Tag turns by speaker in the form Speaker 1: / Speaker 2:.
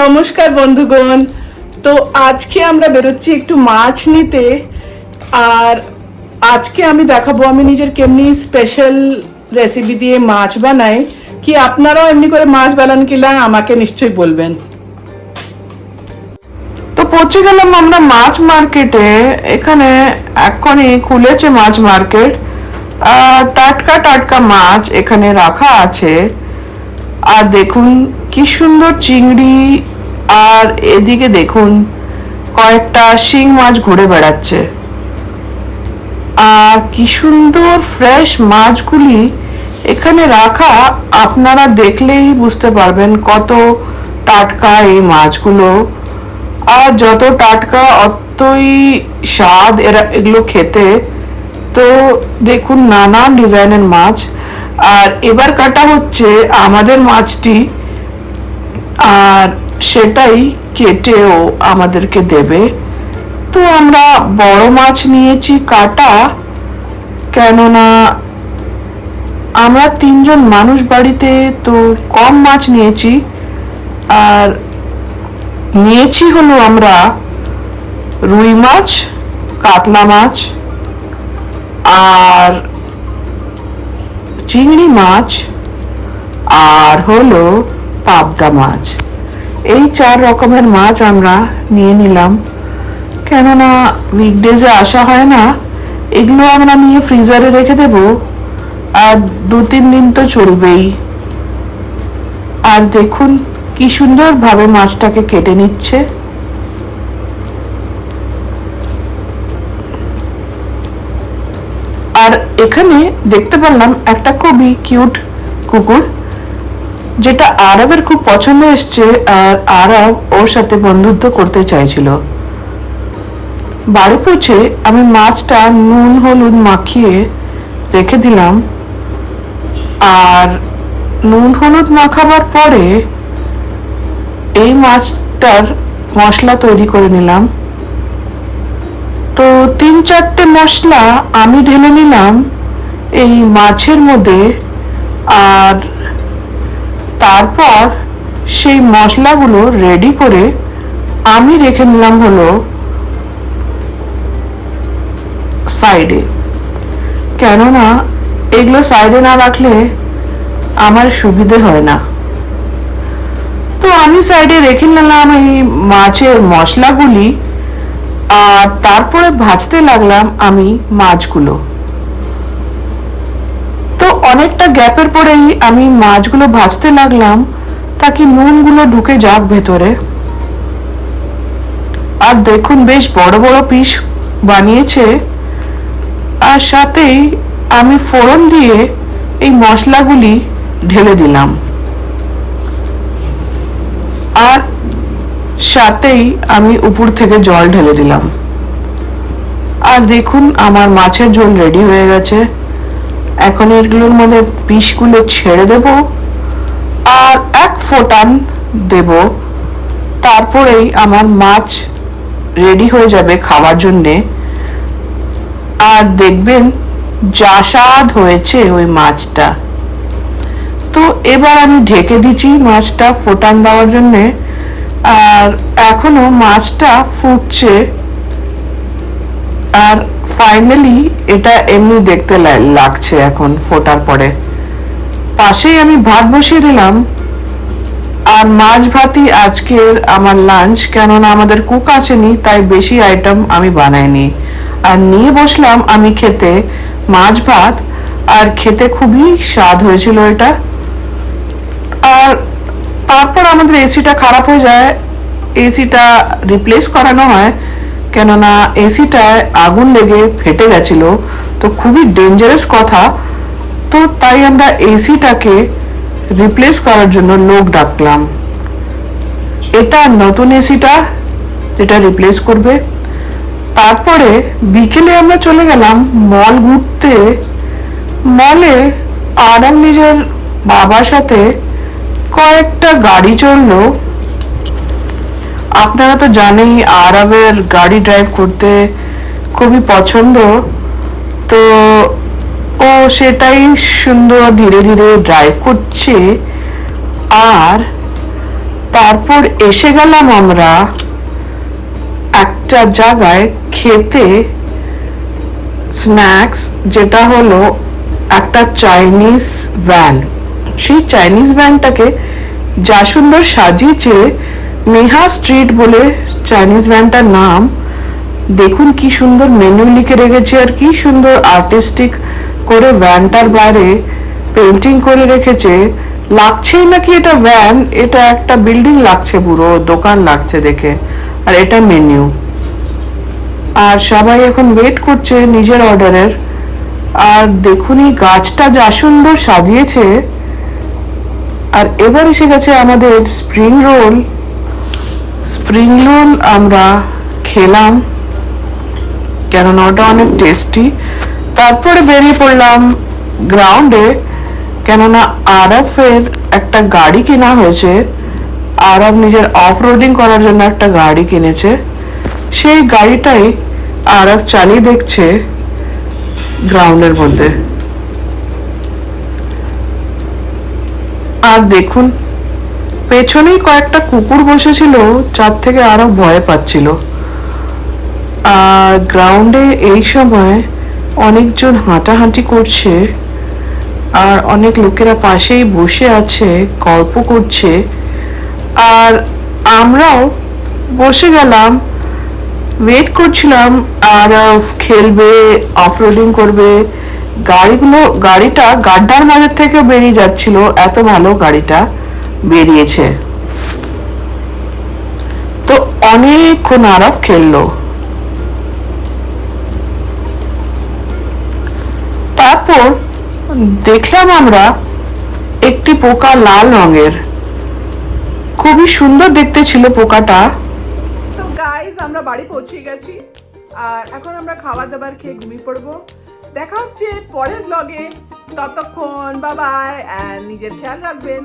Speaker 1: নমস্কার বন্ধুগণ। তো আজকে আমরা বেরোচ্ছি একটু মাছ নিতে। আর আজকে আমি দেখাবো, আমি নিজের কেমনি স্পেশাল রেসিপি দিয়ে মাছ বানাই। কি আপনারাও এমনি করে মাছ বানান কিনা আমাকে নিশ্চয়ই বলবেন।
Speaker 2: তো পৌঁছে গেলাম আমরা মাছ মার্কেটে এখানে এখনই খুলেছে মাছ মার্কেট টাটকা টাটকা মাছ এখানে রাখা আছে। আর দেখুন কি সুন্দর চিংড়ি, আর এদিকে দেখুন কয়েকটা শিং মাছ ঘুরে বেড়াচ্ছে। আর কি সুন্দর ফ্রেশ মাছগুলি এখানে রাখা, আপনারা দেখলেই বুঝতে পারবেন কত টাটকা এই মাছগুলো। আর যত টাটকা, অতই স্বাদ এরা, এগুলো খেতে। তো দেখুন নানান ডিজাইনের মাছ। আর এবার কাটা হচ্ছে আমাদের মাছটি, আর সেটাই কেটেও আমাদেরকে দেবে। তো আমরা বড় মাছ নিয়েছি কাটা, কেননা আমরা তিনজন মানুষ বাড়িতে তো কম মাছ নিয়েছি, আর নিয়েছি হলো আমরা রুই মাছ, কাতলা মাছ, আর চিংড়ি মাছ আর হলো পাবদা মাছ। এই চার রকমের মাছ আমরা নিয়ে নিলাম। কেননা উইকডেজে আসা হয় না, এগুলো আমরা নিয়ে ফ্রিজারে রেখে দেব। আর দু তিন দিন তো চলবেই। আর দেখুন কি সুন্দরভাবে মাছটাকে কেটে নিচ্ছে। আর এখানে দেখতে পারলাম একটা খুবই কিউট কুকুর, যেটা আরবের খুব পছন্দ এসছে আর আরব ওর সাথে বন্ধুত্ব করতে চাইছিল। বাড়ি পৌঁছে আমি মাছটা নুন হলুদ মাখিয়ে রেখে দিলাম। আর নুন হলুদ মাখাবার পরে এই মাছটার মশলা তৈরি করে নিলাম। তো তিন চারটে মশলা আমি ঢেলে নিলাম এই মাছের মধ্যে। আর তারপর সেই মশলাগুলো রেডি করে আমি রেখে নিলাম হলো সাইডে কেননা এগুলো সাইডে না রাখলে আমার সুবিধে হয় না। তো আমি সাইডে রেখে নিলাম এই মাছের মশলাগুলি। আর তারপরে ভাজতে লাগলাম আমি মাছগুলো। তো অনেকটা গ্যাপের পরেই আমি মাছগুলো ভাজতে লাগলাম তাকে নুনগুলো ঢুকে যাক ভেতরে। আর দেখুন বেশ বড় বড় পিস বানিয়েছে। আর সাথেই আমি ফোড়ন দিয়ে এই মশলাগুলি ঢেলে দিলাম। আর সাথেই আমি উপর থেকে জল ঢেলে দিলাম। আর দেখুন, আমার মাছের ঝোল রেডি হয়ে গেছে। এখন এগুলোর মধ্যে পিসগুলো ছেড়ে দেব আর এক ফোটান দেব। তারপরেই আমার মাছ রেডি হয়ে যাবে খাওয়ার জন্যে। আর দেখবেন যা স্বাদ হয়েছে ওই মাছটা। তো এবার আমি ঢেকে দিচ্ছি মাছটা ফোটান দেওয়ার জন্যে। আর এখনও মাছটা ফুটছে। আর ফাইনালি এটা এমনি দেখতে লাগছে এখন ফোটার পরে। পাশেই আমি ভাত বসিয়ে দিলাম। আর মাছ ভাতই আজকের আমার লাঞ্চ কেননা আমাদের কুক আসেনি, তাই বেশি আইটেম আমি বানাইনি। আর নিয়ে বসলাম আমি খেতে মাছ ভাত, আর খেতে খুবই স্বাদ হয়েছিল এটা। তারপর আমাদের এসিটা খারাপ হয়ে যায়, এসিটা রিপ্লেস করানো হয়, কেননা এসিটায় আগুন লেগে ফেটে গেছিল, তো খুবই ডেঞ্জারাস কথা। তো তাই আমরা এসিটাকে রিপ্লেস করার জন্য লোক ডাকলাম। এটা নতুন এসিটা যেটা রিপ্লেস করবে। তারপরে বিকেলে আমরা চলে গেলাম মল ঘুরতে। মলে আরাম নিজের বাবার সাথে কয়েকটা গাড়ি চলল আপনারা তো জানেই আরবের গাড়ি ড্রাইভ করতে খুবই পছন্দ। তো ও সেটাই সুন্দর ধীরে ধীরে ড্রাইভ করছে। আর তারপর এসে গেলাম আমরা একটা জায়গায় খেতে। স্ন্যাক্স যেটা হলো একটা চাইনিজ ভ্যান সেই চাইনিজ ভ্যানটাকে যা সুন্দর সাজিয়েছে নেহা স্ট্রিট বলে চাইনিজ ভ্যানটার নাম। দেখুন কি সুন্দর মেনু লিখে রেখেছে আর কি সুন্দর আর্টিস্টিক করে ভ্যানটার বাইরে পেন্টিং করে রেখেছে। লাগছেই নাকি এটা ভ্যান এটা একটা বিল্ডিং লাগছে পুরো, দোকান লাগছে দেখে। আর এটা মেনু আর সবাই এখন ওয়েট করছে নিজের অর্ডারের আর দেখুন এই গাছটা যা সুন্দর সাজিয়েছে। আর এবার এসে গেছে আমাদের স্প্রিং রোল স্প্রিং রোল আমরা খেলাম, কেননা ওটা অনেক টেস্টি তারপরে বেরিয়ে পড়লাম গ্রাউন্ডে কেননা আরফের একটা গাড়ি কেনা হয়েছে। আরব নিজের অফ রোডিং করার জন্য একটা গাড়ি কিনেছে। সেই গাড়িটাই আরব চালিয়ে দেখছে গ্রাউন্ডের মধ্যে। আর দেখুন, পেছনেই কয়েকটা কুকুর বসেছিল যার থেকে আরও ভয় পাচ্ছিল। আর গ্রাউন্ডে এই সময় অনেকজন হাঁটাহাঁটি করছে, আর অনেক লোকেরা পাশেই বসে আছে, গল্প করছে। আর আমরাও বসে গেলাম ওয়েট করছিলাম, আর খেলবে অফরোডিং করবে গাড়িগুলো, গাড়িটা গাড্ডার মাঝের থেকে বেরিয়ে যাচ্ছিল, এত ভালো গাড়িটা বেরিয়েছে। তো অনেকক্ষণ আরফ খেললো। তারপর দেখলাম আমরা একটি পোকা লাল রঙের। খুবই সুন্দর দেখতে ছিল পোকাটা।
Speaker 1: তো গাইজ আমরা বাড়ি পৌঁছে গেছি। আর এখন আমরা খাবার দাবার খেয়ে ঘুমিয়ে পড়ব। দেখা হচ্ছে পরের ব্লগে ততক্ষণ বাবাই নিজের খেয়াল রাখবেন।